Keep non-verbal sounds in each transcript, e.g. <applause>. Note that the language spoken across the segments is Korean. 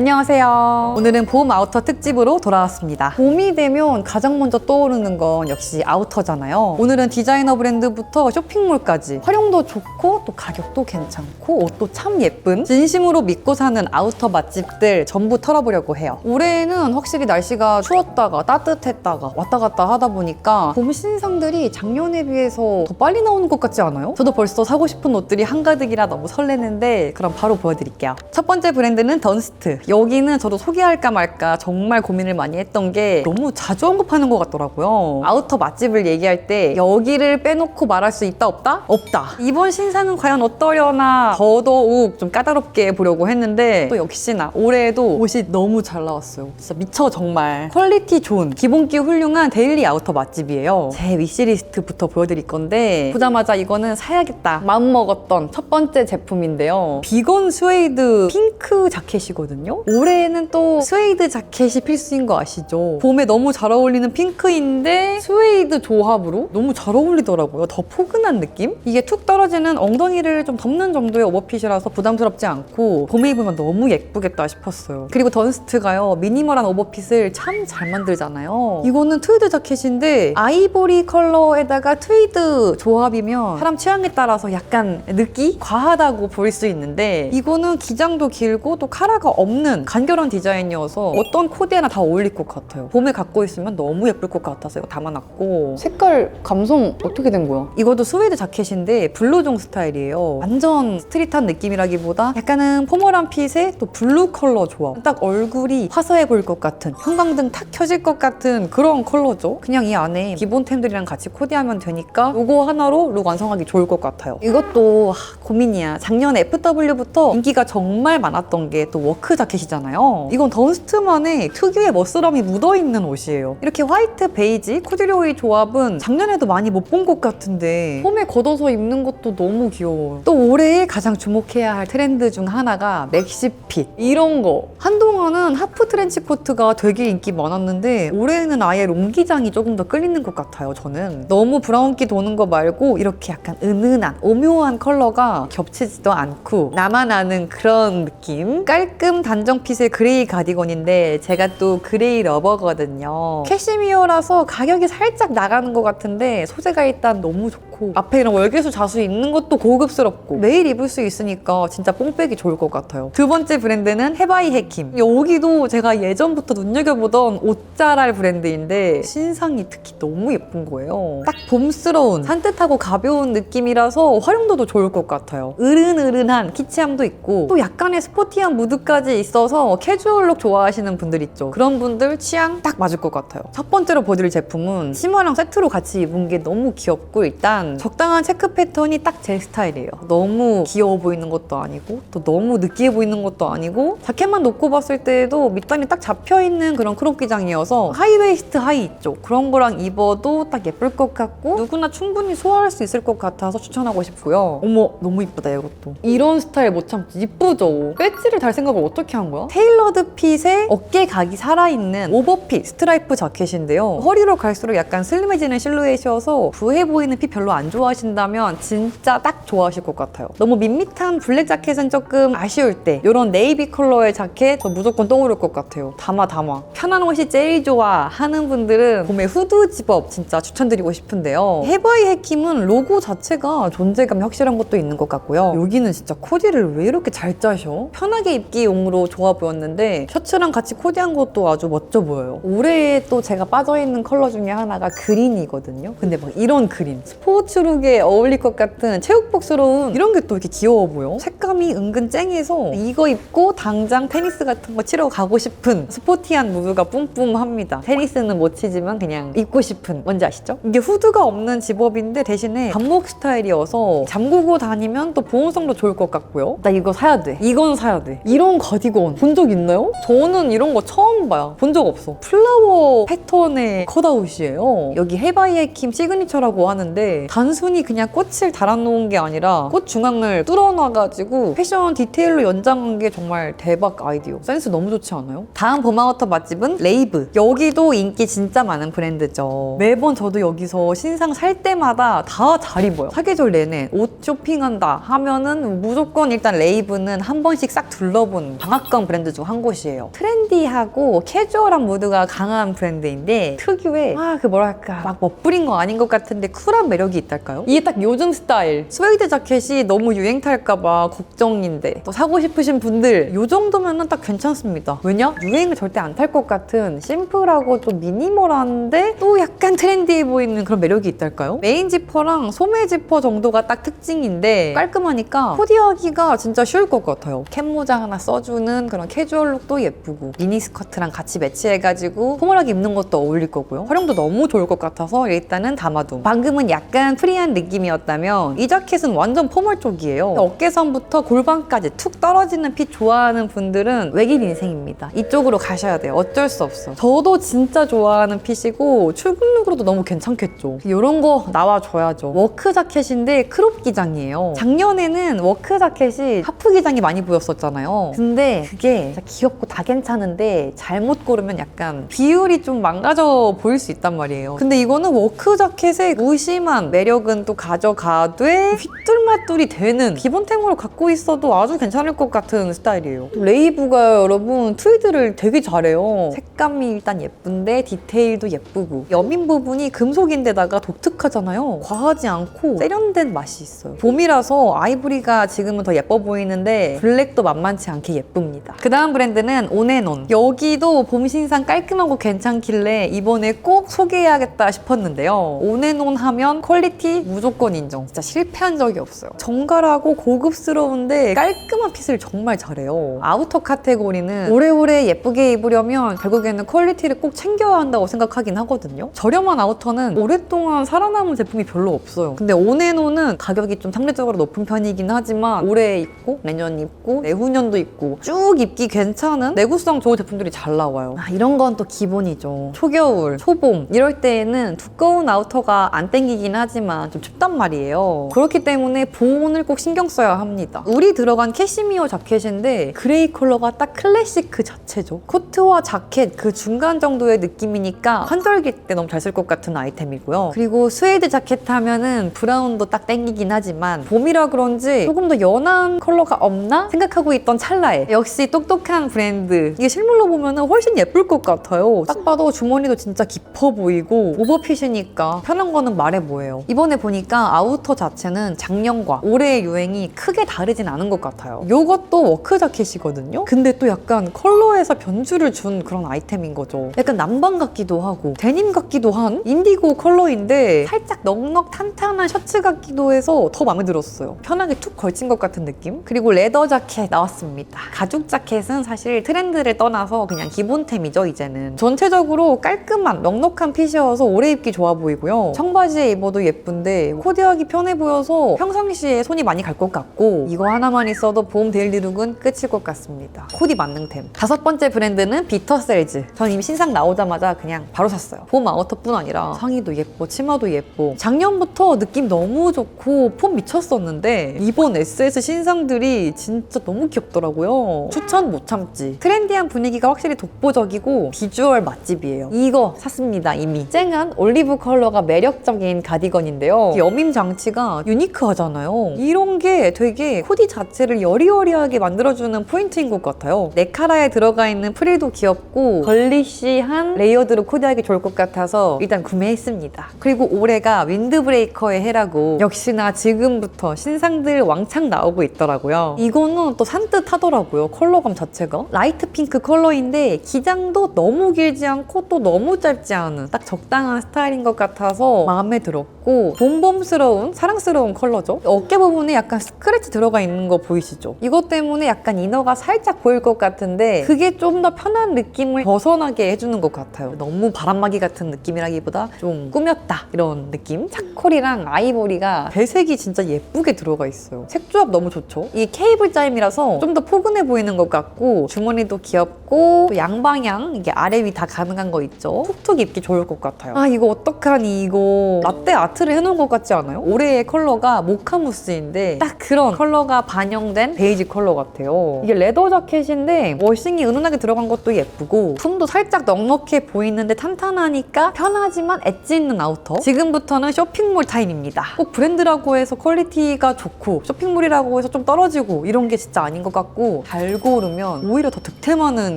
안녕하세요. 오늘은 봄 아우터 특집으로 돌아왔습니다. 봄이 되면 가장 먼저 떠오르는 건 역시 아우터잖아요. 오늘은 디자이너 브랜드부터 쇼핑몰까지 활용도 좋고 또 가격도 괜찮고 옷도 참 예쁜 진심으로 믿고 사는 아우터 맛집들 전부 털어보려고 해요. 올해는 확실히 날씨가 추웠다가 따뜻했다가 왔다 갔다 하다 보니까 봄 신상들이 작년에 비해서 더 빨리 나오는 것 같지 않아요? 저도 벌써 사고 싶은 옷들이 한가득이라 너무 설레는데 그럼 바로 보여드릴게요. 첫 번째 브랜드는 던스트. 여기는 저도 소개할까 말까 정말 고민을 많이 했던 게 너무 자주 언급하는 것 같더라고요. 아우터 맛집을 얘기할 때 여기를 빼놓고 말할 수 있다 없다? 없다. 이번 신상은 과연 어떠려나 더더욱 좀 까다롭게 보려고 했는데 또 역시나 올해에도 옷이 너무 잘 나왔어요. 진짜 미쳐 정말. 퀄리티 좋은 기본기 훌륭한 데일리 아우터 맛집이에요. 제 위시리스트부터 보여드릴 건데 보자마자 이거는 사야겠다 마음먹었던 첫 번째 제품인데요. 비건 스웨이드 핑크 자켓이거든요. 올해에는 또 스웨이드 자켓이 필수인 거 아시죠? 봄에 너무 잘 어울리는 핑크인데 스웨이드 조합으로 너무 잘 어울리더라고요. 더 포근한 느낌? 이게 툭 떨어지는 엉덩이를 좀 덮는 정도의 오버핏이라서 부담스럽지 않고 봄에 입으면 너무 예쁘겠다 싶었어요. 그리고 던스트가요. 미니멀한 오버핏을 참 잘 만들잖아요. 이거는 트위드 자켓인데 아이보리 컬러에다가 트위드 조합이면 사람 취향에 따라서 약간 느끼? 과하다고 보일 수 있는데 이거는 기장도 길고 또 카라가 없는 간결한 디자인이어서 어떤 코디에나 다 어울릴 것 같아요. 봄에 갖고 있으면 너무 예쁠 것 같아서 이거 담아놨고 색깔 감성 어떻게 된 거야? 이것도 스웨이드 자켓인데 블루종 스타일이에요. 완전 스트릿한 느낌이라기보다 약간은 포멀한 핏에 또 블루 컬러 조합. 딱 얼굴이 화사해 보일 것 같은 형광등 탁 켜질 것 같은 그런 컬러죠. 그냥 이 안에 기본템들이랑 같이 코디하면 되니까 이거 하나로 룩 완성하기 좋을 것 같아요. 이것도 하, 고민이야. 작년 FW부터 인기가 정말 많았던 게 또 워크 자켓 이잖아요. 이건 던스트만의 특유의 멋스럼이 묻어있는 옷이에요. 이렇게 화이트, 베이지, 코듀로이 조합은 작년에도 많이 못 본 것 같은데 봄에 걷어서 입는 것도 너무 귀여워요. 또 올해 가장 주목해야 할 트렌드 중 하나가 맥시핏 이런 거. 한동안은 하프 트렌치 코트가 되게 인기 많았는데 올해는 아예 롱기장이 조금 더 끌리는 것 같아요. 저는 너무 브라운기 도는 거 말고 이렇게 약간 은은한 오묘한 컬러가 겹치지도 않고 나만 아는 그런 느낌. 깔끔 단정 핏의 그레이 가디건인데 제가 또 그레이 러버거든요. 캐시미어라서 가격이 살짝 나가는 것 같은데 소재가 일단 너무 좋고 앞에 이런 월계수 자수 있는 것도 고급스럽고 매일 입을 수 있으니까 진짜 뽕빼기 좋을 것 같아요. 두 번째 브랜드는 해바이 해킴. 여기도 제가 예전부터 눈여겨보던 옷자랄 브랜드인데 신상이 특히 너무 예쁜 거예요. 딱 봄스러운 산뜻하고 가벼운 느낌이라서 활용도도 좋을 것 같아요. 으른으른한 키치함도 있고 또 약간의 스포티한 무드까지 있어서 캐주얼룩 좋아하시는 분들 있죠. 그런 분들 취향 딱 맞을 것 같아요. 첫 번째로 보여드릴 제품은 치마랑 세트로 같이 입은 게 너무 귀엽고 일단 적당한 체크 패턴이 딱 제 스타일이에요. 너무 귀여워 보이는 것도 아니고 또 너무 느끼해 보이는 것도 아니고 자켓만 놓고 봤을 때도 밑단이 딱 잡혀 있는 그런 크롭 기장이어서 하이웨이스트 하이 있죠. 그런 거랑 입어도 딱 예쁠 것 같고 누구나 충분히 소화할 수 있을 것 같아서 추천하고 싶고요. 어머 너무 이쁘다 이것도. 이런 스타일 못 참지. 이쁘죠? 배지를 달 생각을 어떻게 한 거야? 테일러드 핏에 어깨 각이 살아있는 오버핏 스트라이프 자켓인데요. 허리로 갈수록 약간 슬림해지는 실루엣이어서 부해 보이는 핏 별로 안 좋아하신다면 진짜 딱 좋아하실 것 같아요. 너무 밋밋한 블랙 자켓은 조금 아쉬울 때 이런 네이비 컬러의 자켓 저 무조건 떠오를 것 같아요. 담아 담아. 편한 옷이 제일 좋아 하는 분들은 봄에 후드 집업 진짜 추천드리고 싶은데요. 해바이 해킴은 로고 자체가 존재감이 확실한 것도 있는 것 같고요. 여기는 진짜 코디를 왜 이렇게 잘 짜셔? 편하게 입기용으로 좋아 보였는데 셔츠랑 같이 코디한 것도 아주 멋져 보여요. 올해 또 제가 빠져있는 컬러 중에 하나가 그린이거든요. 근데 막 이런 그린 스포츠 룩에 어울릴 것 같은 체육복스러운 이런 게 또 이렇게 귀여워 보여. 색감이 은근 쨍해서 이거 입고 당장 테니스 같은 거 치러 가고 싶은 스포티한 무드가 뿜뿜합니다. 테니스는 못 치지만 그냥 입고 싶은 뭔지 아시죠? 이게 후드가 없는 집업인데 대신에 반목 스타일이어서 잠그고 다니면 또 보온성도 좋을 것 같고요. 나 이거 사야 돼. 이건 사야 돼. 이런 가디건 본 적 있나요? 저는 이런 거 처음 봐요. 본 적 없어. 플라워 패턴의 컷아웃이에요. 여기 해바이의 킴 시그니처라고 하는데 단순히 그냥 꽃을 달아놓은 게 아니라 꽃 중앙을 뚫어놔가지고 패션 디테일로 연장한 게 정말 대박 아이디어. 센스 너무 좋지 않아요? 다음 봄아우터 맛집은 레이브. 여기도 인기 진짜 많은 브랜드죠. 매번 저도 여기서 신상 살 때마다 다 잘 입어요. 사계절 내내 옷 쇼핑한다 하면은 무조건 일단 레이브는 한 번씩 싹 둘러본 장화권 브랜드 중 한 곳이에요. 트렌디하고 캐주얼한 무드가 강한 브랜드인데 특유의 아 그 뭐랄까 막 멋부린 거 아닌 것 같은데 쿨한 매력이 있달까요? 이게 딱 요즘 스타일. 스웨이드 자켓이 너무 유행 탈까봐 걱정인데 또 사고 싶으신 분들 요 정도면은 딱 괜찮습니다. 왜냐? 유행을 절대 안 탈 것 같은 심플하고 좀 미니멀한데 또 약간 트렌디해 보이는 그런 매력이 있달까요? 메인 지퍼랑 소매 지퍼 정도가 딱 특징인데 깔끔하니까 코디하기가 진짜 쉬울 것 같아요. 캡모자 하나 써주는 그런 캐주얼 룩도 예쁘고 미니 스커트랑 같이 매치해가지고 포멀하게 입는 것도 어울릴 거고요. 활용도 너무 좋을 것 같아서 일단은 담아둠. 방금은 약간 프리한 느낌이었다면 이 자켓은 완전 포멀 쪽이에요. 어깨선부터 골반까지 툭 떨어지는 핏 좋아하는 분들은 외길 인생입니다. 이쪽으로 가셔야 돼요. 어쩔 수 없어. 저도 진짜 좋아하는 핏이고 출근룩으로도 너무 괜찮겠죠. 이런 거 나와줘야죠. 워크 자켓인데 크롭 기장이에요. 작년에는 워크 자켓이 하프 기장이 많이 보였었잖아요. 근데 그게 귀엽고 다 괜찮은데 잘못 고르면 약간 비율이 좀 망가져 보일 수 있단 말이에요. 근데 이거는 워크 자켓의 무심한 매력은 또 가져가되 휘 뚤마뚤이 되는 기본템으로 갖고 있어도 아주 괜찮을 것 같은 스타일이에요. 레이브가 여러분 트위드를 되게 잘해요. 색감이 일단 예쁜데 디테일도 예쁘고 여민 부분이 금속인데다가 독특하잖아요. 과하지 않고 세련된 맛이 있어요. 봄이라서 아이보리가 지금은 더 예뻐 보이는데 블랙도 만만치 않게 예쁩니다. 그 다음 브랜드는 온앤온. 여기도 봄 신상 깔끔하고 괜찮길래 이번에 꼭 소개해야겠다 싶었는데요. 온앤온 하면 퀄리티 무조건 인정. 진짜 실패한 적이 없어요. 정갈하고 고급스러운데 깔끔한 핏을 정말 잘해요. 아우터 카테고리는 오래오래 예쁘게 입으려면 결국에는 퀄리티를 꼭 챙겨야 한다고 생각하긴 하거든요. 저렴한 아우터는 오랫동안 살아남은 제품이 별로 없어요. 근데 온앤온은 가격이 좀 상대적으로 높은 편이긴 하지만 올해 입고 내년 입고 내후년도 입고 쭉 입기 괜찮은 내구성 좋은 제품들이 잘 나와요. 아, 이런 건 또 기본이죠. 초겨울, 초봄 이럴 때에는 두꺼운 아우터가 안 땡기긴 하지만 좀 춥단 말이에요. 그렇기 때문에 보온을 꼭 신경 써야 합니다. 울이 들어간 캐시미어 자켓인데 그레이 컬러가 딱 클래식 그 자체죠. 코트와 자켓 그 중간 정도의 느낌이니까 환절기 때 너무 잘 쓸 것 같은 아이템이고요. 그리고 스웨이드 자켓 하면은 브라운도 딱 땡기긴 하지만 봄이라 그런지 조금 더 연한 컬러가 없나 생각하고 있던 찰나에 역시 똑똑한 브랜드. 이게 실물로 보면은 훨씬 예쁠 것 같아요. 딱 봐도 주머니도 진짜 깊어 보이고 오버핏이니까 편한 거는 말해 뭐예요. 이번에 보니까 아우터 자체는 작년 과 올해의 유행이 크게 다르진 않은 것 같아요. 요것도 워크 자켓이거든요. 근데 또 약간 컬러에서 변주를 준 그런 아이템인 거죠. 약간 남방 같기도 하고 데님 같기도 한 인디고 컬러인데 살짝 넉넉 탄탄한 셔츠 같기도 해서 더 마음에 들었어요. 편하게 툭 걸친 것 같은 느낌? 그리고 레더 자켓 나왔습니다. 가죽 자켓은 사실 트렌드를 떠나서 그냥 기본템이죠, 이제는. 전체적으로 깔끔한 넉넉한 핏이어서 오래 입기 좋아 보이고요. 청바지에 입어도 예쁜데 코디하기 편해 보여서 평상 시에 손이 많이 갈 것 같고 이거 하나만 있어도 봄 데일리룩은 끝일 것 같습니다. 코디 만능템. 다섯 번째 브랜드는 비터셀즈. 전 이미 신상 나오자마자 그냥 바로 샀어요. 봄 아우터뿐 아니라 상의도 예뻐, 치마도 예뻐. 작년부터 느낌 너무 좋고 폼 미쳤었는데 이번 SS 신상들이 진짜 너무 귀엽더라고요. 추천 못 참지. 트렌디한 분위기가 확실히 독보적이고 비주얼 맛집이에요. 이거 샀습니다 이미. 쨍한 올리브 컬러가 매력적인 가디건인데요. 여밈 장치가 유니크하잖아요. 이런 게 되게 코디 자체를 여리여리하게 만들어주는 포인트인 것 같아요. 네카라에 들어가 있는 프릴도 귀엽고 걸리시한 레이어드로 코디하기 좋을 것 같아서 일단 구매했습니다. 그리고 올해가 윈드브레이커의 해라고 역시나 지금부터 신상들 왕창 나오고 있더라고요. 이거는 또 산뜻 하더라고요. 컬러감 자체가. 라이트 핑크 컬러인데 기장도 너무 길지 않고 또 너무 짧지 않은 딱 적당한 스타일인 것 같아서 마음에 들었고 봄봄스러운 사랑스러운 컬러죠. 어깨 부분에 약간 스크래치 들어가 있는 거 보이시죠? 이것 때문에 약간 이너가 살짝 보일 것 같은데 그게 좀 더 편한 느낌을 벗어나게 해주는 것 같아요. 너무 바람막이 같은 느낌이라기보다 좀 꾸몄다 이런 느낌? 차콜이랑 아이보리가 배색이 진짜 예쁘게 들어가 있어요. 색조합 너무 좋죠? 이 케이블 짜임이라서 좀 더 포근해 보이는 것 같고 주머니도 귀엽고 또 양방향 이게 아래 위 다 가능한 거 있죠? 툭툭 입기 좋을 것 같아요. 아 이거 어떡하니 이거 라떼 아트를 해놓은 것 같지 않아요? 올해의 컬러가 모카 무스인데 딱 그런 컬러가 반영된 베이지 컬러 같아요. 이게 레더 자켓인데 워싱이 은은하게 들어간 것도 예쁘고 품도 살짝 넉넉해 보이는데 탄탄하니까 편하지만 엣지 있는 아우터. 지금부터는 쇼핑몰 타임입니다. 꼭 브랜드라고 해서 퀄리티가 좋고 쇼핑몰이라고 해서 좀 떨어지고 이런 게 진짜 아닌 것 같고 잘잘 고르면 오히려 더 득템하는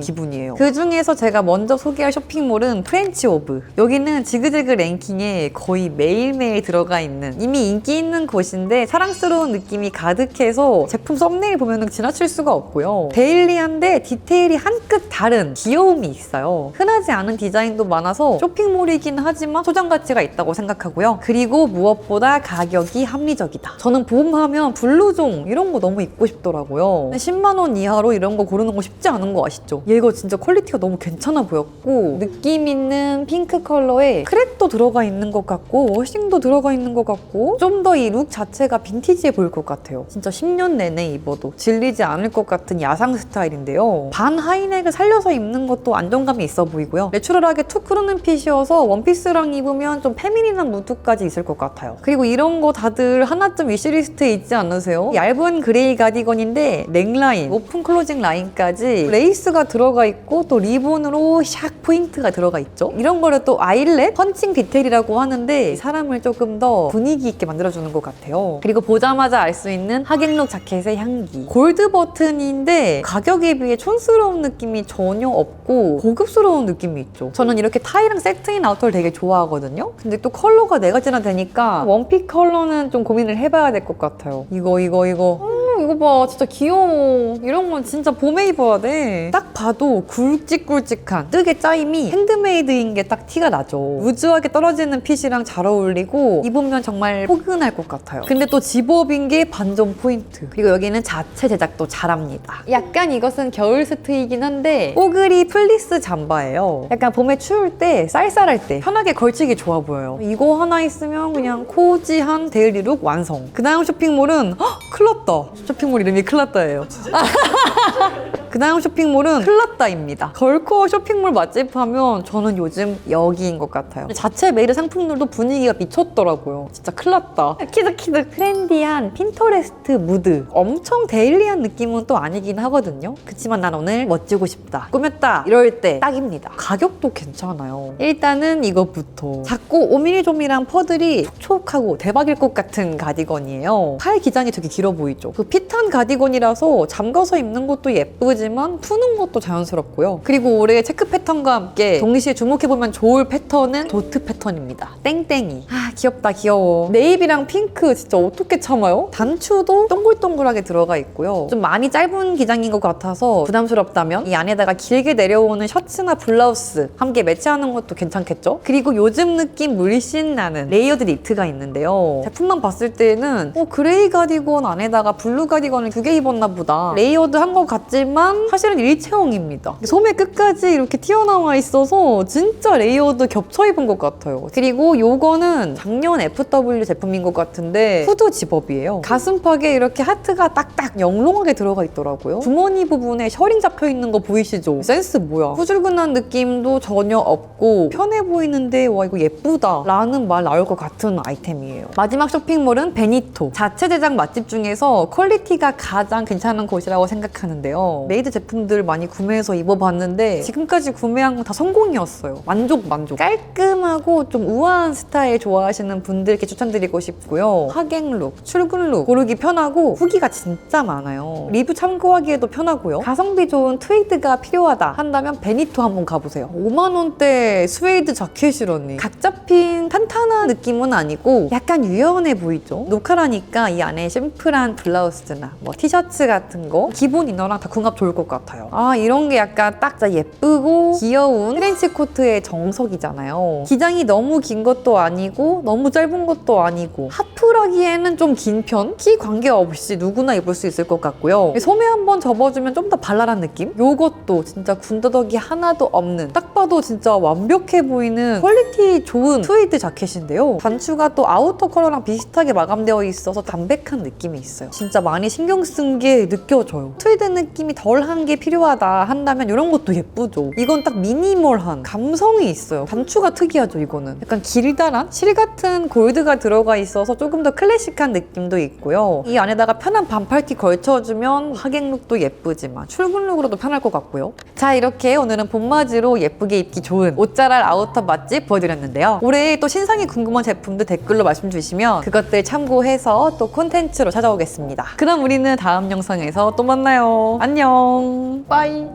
기분이에요. 그 중에서 제가 먼저 소개할 쇼핑몰은 프렌치 오브. 여기는 지그재그 랭킹에 거의 매일매일 들어가 있는 이미 인기 있는 곳인데 사랑스러운 느낌이 가득해서 제품 썸네일 보면 지나칠 수가 없고요. 데일리한데 디테일이 한 끗 다른 귀여움이 있어요. 흔하지 않은 디자인도 많아서 쇼핑몰이긴 하지만 소장 가치가 있다고 생각하고요. 그리고 무엇보다 가격이 합리적이다. 저는 봄하면 블루종 이런 거 너무 입고 싶더라고요. 10만 원 이하로 이런 거 고르는 거 쉽지 않은 거 아시죠? 얘 이거 진짜 퀄리티가 너무 괜찮아 보였고 느낌 있는 핑크 컬러에 크랙도 들어가 있는 것 같고 워싱도 들어가 있는 것 같고 좀 더 이 룩 자체가 빈티지해 보일 것 같아요. 진짜 10년 내내 입어도 질리지 않을 것 같은 야상 스타일인데요. 반 하이넥을 살려서 입는 것도 안정감이 있어 보이고요. 내추럴하게 툭 흐르는 핏이어서 원피스랑 입으면 좀 페미닌한 무드까지 있을 것 같아요. 그리고 이런 거 다들 하나쯤 위시리스트에 있지 않으세요? 얇은 그레이 가디건인데 넥라인, 오픈 클로징 라인까지 레이스가 들어가 있고 또 리본으로 샥 포인트가 들어가 있죠. 이런 거를 또 아일렛 펀칭 디테일이라고 하는데 사람을 조금 더 분위기 있게 만들어주는 것 같아요. 그리고 보자마자 알 수 있는 하객룩 자켓의 향기. 골드 버튼인데 가격에 비해 촌스러운 느낌이 전혀 없고 고급스러운 느낌이 있죠. 저는 이렇게 타이랑 세트인 아우터를 되게 좋아하거든요. 근데 또 컬러가 네 가지나 되니까 원픽 컬러는 좀 고민을 해봐야 될 것 같아요. 이거 이거 이거. 음, 이거 봐. 진짜 귀여워. 이런 건 진짜 봄에 입어야 돼 딱 봐도 굵직굵직한 뜨개 짜임이 핸드메이드인 게 딱 티가 나죠. 우주하게 떨어지는 핏이랑 잘 어울리고 입으면 정말 포근할 것 같아요. 근데 또 집업인 게 반전 포인트. 그리고 여기는 자체 제작도 잘합니다. 약간 이것은 겨울 스트이긴 한데 뽀글이 플리스 잠바예요. 약간 봄에 추울 때 쌀쌀할 때 편하게 걸치기 좋아 보여요. 이거 하나 있으면 그냥 코지한 데일리룩 완성. 그 다음 쇼핑몰은 헉, 클렀다 쇼핑몰 이름이 클라따예요. <laughs> 그 다음 쇼핑몰은 클라따입니다. 걸코어 쇼핑몰 맛집 하면 저는 요즘 여기인 것 같아요. 자체 메이드 상품들도 분위기가 미쳤더라고요. 진짜 클라따. 키득키득 트렌디한 핀터레스트 무드. 엄청 데일리한 느낌은 또 아니긴 하거든요. 그치만 난 오늘 멋지고 싶다. 꾸몄다. 이럴 때 딱입니다. 가격도 괜찮아요. 일단은 이것부터. 작고 오밀조밀한 퍼들이 촉촉하고 대박일 것 같은 가디건이에요. 팔 기장이 되게 길어 보이죠. 그 핏한 가디건이라서 잠가서 입는 것도 예쁘지만 푸는 것도 자연스럽고요. 그리고 올해 체크 패턴과 함께 동시에 주목해보면 좋을 패턴은 도트 패턴입니다. 땡땡이. 아 귀엽다 귀여워. 네이비랑 핑크 진짜 어떻게 참아요? 단추도 동글동글하게 들어가 있고요. 좀 많이 짧은 기장인 것 같아서 부담스럽다면 이 안에다가 길게 내려오는 셔츠나 블라우스 함께 매치하는 것도 괜찮겠죠? 그리고 요즘 느낌 물씬 나는 레이어드 니트가 있는데요. 제품만 봤을 때는 어, 그레이 가디건 안에다가 블루 가디건을 두 개 입었나 보다. 레이어드 한 것 같지만 사실은 일체형입니다. 소매 끝까지 이렇게 튀어나와 있어서 진짜 레이어드 겹쳐 입은 것 같아요. 그리고 요거는 작년 FW 제품인 것 같은데 후드 집업이에요. 가슴팍에 이렇게 하트가 딱딱 영롱하게 들어가 있더라고요. 주머니 부분에 셔링 잡혀 있는 거 보이시죠? 센스 뭐야? 후줄근한 느낌도 전혀 없고 편해 보이는데 와 이거 예쁘다 라는 말 나올 것 같은 아이템이에요. 마지막 쇼핑몰은 베니토. 자체 제작 맛집 중에서 퀄리티가 가장 괜찮은 곳이라고 생각하는데요. 메이드 제품들 많이 구매해서 입어봤는데 지금까지 구매한 건 다 성공이었어요. 만족 만족. 깔끔하고 좀 우아한 스타일 좋아하시는 분들께 추천드리고 싶고요. 하객룩, 출근룩 고르기 편하고 후기가 진짜 많아요. 리뷰 참고하기에도 편하고요. 가성비 좋은 트웨이드가 필요하다 한다면 베니토 한번 가보세요. 5만 원대 스웨이드 자켓이라니. 각 잡힌 탄탄한 느낌은 아니고 약간 유연해 보이죠? 녹화라니까 이 안에 심플한 블라우스 나 뭐 티셔츠 같은 거 기본 이너랑 다 궁합 좋을 것 같아요. 아 이런 게 약간 딱 예쁘고 귀여운 트렌치 코트의 정석이잖아요. 기장이 너무 긴 것도 아니고 너무 짧은 것도 아니고 하프라기에는 좀 긴 편? 키 관계없이 누구나 입을 수 있을 것 같고요. 소매 한번 접어주면 좀 더 발랄한 느낌? 요것도 진짜 군더더기 하나도 없는 딱 봐도 진짜 완벽해 보이는 퀄리티 좋은 트웨이드 자켓인데요. 단추가 또 아우터 컬러랑 비슷하게 마감되어 있어서 담백한 느낌이 있어요. 진짜 많이 신경 쓴 게 느껴져요. 트웨이드 느낌이 덜한 게 필요하다 한다면 이런 것도 예쁘죠. 이건 딱 미니멀한 감성이 있어요. 단추가 특이하죠, 이거는. 약간 길다란 실 같은 골드가 들어가 있어서 조금 더 클래식한 느낌도 있고요. 이 안에다가 편한 반팔티 걸쳐주면 하객룩도 예쁘지만 출근룩으로도 편할 것 같고요. 자, 이렇게 오늘은 봄맞이로 예쁘게 입기 좋은 옷자랄 아우터 맛집 보여드렸는데요. 올해 또 신상이 궁금한 제품도 댓글로 말씀 주시면 그것들 참고해서 또 콘텐츠로 찾아오겠습니다. 그럼 우리는 다음 영상에서 또 만나요. 안녕. 빠이.